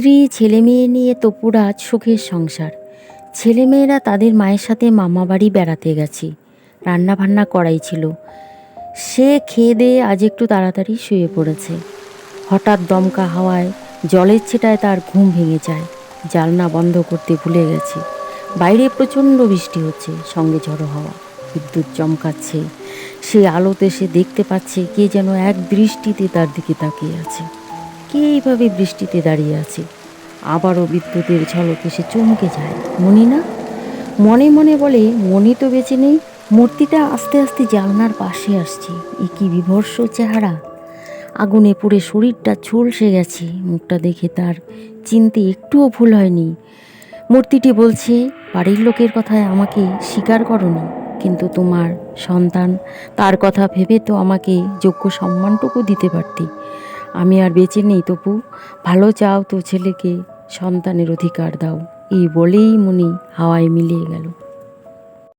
স্ত্রী ছেলে মেয়ে নিয়ে তপুরা আজ সুখের সংসার। ছেলেমেয়েরা তাদের মায়ের সাথে মামা বাড়ি বেড়াতে গেছে। রান্না বান্না করাই ছিল। সে খেয়ে দিয়ে আজ একটু তাড়াতাড়ি শুয়ে পড়েছে। হঠাৎ দমকা হাওয়ায়, জলের ছেটায় তার ঘুম ভেঙে যায়। জালনা বন্ধ করতে ভুলে গেছে। বাইরে প্রচণ্ড বৃষ্টি হচ্ছে, সঙ্গে ঝড়ো হাওয়া। বিদ্যুৎ চমকাচ্ছে। সে আলোতে সে দেখতে পাচ্ছে কে যেন এক দৃষ্টিতে তার দিকে তাকিয়ে আছে। কে এইভাবে বৃষ্টিতে দাঁড়িয়ে আছে। আবারও বিদ্যুতের ঝলকে সে চমকে যায়। মনি না? মনে মনে বলে, মনি তো বেঁচে নেই। মূর্তিটা আস্তে আস্তে জালনার পাশে আসছে। এ কি বিভর্ষ চেহারা। আগুনে পুড়ে শরীরটা ঝলসে গেছে। মুখটা দেখে তার চিনতে একটুও ভুল হয়নি। মূর্তিটি বলছে, বাড়ির লোকের কথায় আমাকে স্বীকার করনি। কিন্তু তোমার সন্তান, তার কথা ভেবে তো আমাকে যোগ্য সম্মানটুকু দিতে পারতি। আমি আর বেঁচে নেই তপু। ভালো চাও তো ছেলেকে, সন্তানের অধিকার দাও। এই বলেই মনি হাওয়ায় মিলিয়ে গেল।